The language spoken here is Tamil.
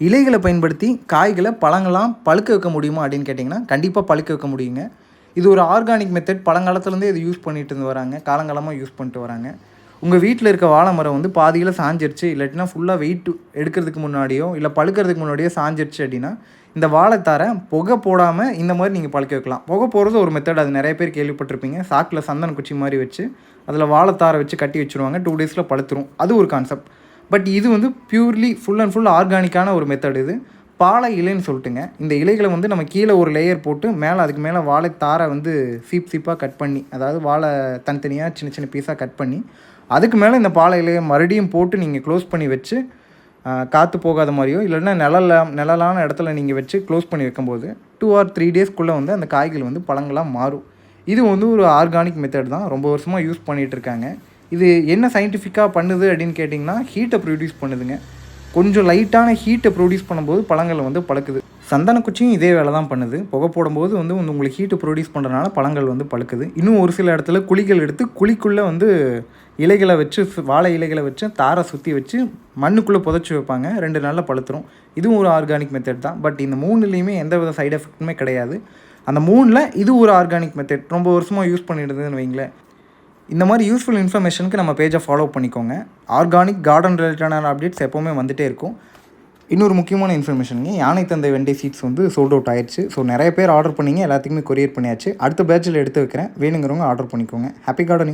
இலைகளை பயன்படுத்தி காய்களை பழங்களாம் பழுக்க வைக்க முடியுமா அப்படின்னு கேட்டிங்கன்னா கண்டிப்பாக பழுக்க வைக்க முடியுங்க. இது ஒரு ஆர்கானிக் மெத்தட் பழங்காலத்துலேருந்தே இது யூஸ் பண்ணிட்டு இருந்து வராங்க. காலங்காலமாக யூஸ் பண்ணிட்டு வராங்க. உங்கள் வீட்டில் இருக்க வாழை மரம் வந்து பாதியில் சாஞ்சிருச்சு. இல்லாட்டினா ஃபுல்லாக வெயிட் எடுக்கிறதுக்கு முன்னாடியோ இல்லை பழுக்கிறதுக்கு முன்னாடியோ சாஞ்சிருச்சு அப்படின்னா இந்த வாழைத்தாரை புகை போடாமல் இந்த மாதிரி நீங்கள் பழுக்க வைக்கலாம். புகை போடுறது ஒரு மெத்தட் அது நிறைய பேர் கேள்விப்பட்டிருப்பீங்க. சாக்கில் சந்தன குச்சி மாதிரி வச்சு அதில் வாழைத்தாரை வச்சு கட்டி வச்சுருவாங்க. டூ டேஸில் பழுத்துரும். அது ஒரு கான்செப்ட் பட் இது வந்து பியூர்லி ஃபுல் அண்ட் ஃபுல் ஆர்கானிக்கான ஒரு மெத்தட் இது. பாலை இலைன்னு சொல்லிட்டுங்க. இந்த இலைகளை வந்து நம்ம கீழே ஒரு லேயர் போட்டு மேலே அதுக்கு மேலே வாழை தாரை வந்து சீப் சீப்பாக கட் பண்ணி அதாவது வாழை தனித்தனியாக சின்ன சின்ன பீஸாக கட் பண்ணி அதுக்கு மேலே இந்த பாலை இலையை மறுபடியும் போட்டு நீங்கள் க்ளோஸ் பண்ணி வச்சு காற்று போகாத மாதிரியோ இல்லைன்னா நிழல நிழலான இடத்துல நீங்கள் வச்சு க்ளோஸ் பண்ணி வைக்கும்போது டூ ஆர் த்ரீ டேஸ்க்குள்ளே வந்து அந்த காய்கள் வந்து பழங்களாக மாறும். இது வந்து ஒரு ஆர்கானிக் மெத்தட் தான். ரொம்ப வருஷமாக யூஸ் பண்ணிகிட்டு இருக்காங்க. இது என்ன சயின்டிஃபிக்காக பண்ணுது அப்படின்னு கேட்டிங்கன்னா ஹீட்டை ப்ரொடியூஸ் பண்ணுதுங்க. கொஞ்சம் லைட்டான ஹீட்டை ப்ரொடியூஸ் பண்ணும்போது பழங்கள் வந்து பழுக்குது. சந்தனக்குச்சியும் இதே வேலை தான் பண்ணுது. புகை போடும்போது வந்து வந்து உங்களுக்கு ஹீட்டு ப்ரொடியூஸ் பண்ணுறதுனால பழங்கள் வந்து பழுக்குது. இன்னும் ஒரு சில இடத்துல குழிகள் எடுத்து குழிக்குள்ளே வந்து இலைகளை வச்சு வாழை இலைகளை வச்சு தாரை சுற்றி வச்சு மண்ணுக்குள்ளே புதைச்சி வைப்பாங்க. ரெண்டு நாளில் பழுத்துரும். இதுவும் ஒரு ஆர்கானிக் மெத்தட் தான். பட் இந்த மூணுலேயுமே எந்த வித சைடு எஃபெக்ட்டுமே கிடையாது. அந்த மூணில் இது ஒரு ஆர்கானிக் மெத்தட் ரொம்ப வருஷமாக யூஸ் பண்ணிடுதுன்னு வைங்களேன். இந்த மாதிரி யூஸ்ஃபுல் இன்ஃபர்மேஷனுக்கு நம்ம பேஜை ஃபாலோ பண்ணிக்கோங்க. ஆர்கானிக் கார்டன் ரிலேட்டடான அப்டேட்ஸ் எப்போவுமே வந்துட்டே இருக்கும். இன்னொரு முக்கியமான இன்ஃபர்மேஷனுங்க யானை தந்தை வெண்டை சீட்ஸ் வந்து சோல்ட் அவுட் ஆயிடுச்சு. ஸோ நிறைய பேர் ஆர்டர் பண்ணிங்க எல்லாத்துக்குமே கொரியர் பண்ணியாச்சு. அடுத்த பேட்சில் எடுத்து வைக்கிறேன். வேணுங்கிறவங்க ஆர்டர் பண்ணிக்கோங்க. Happy gardening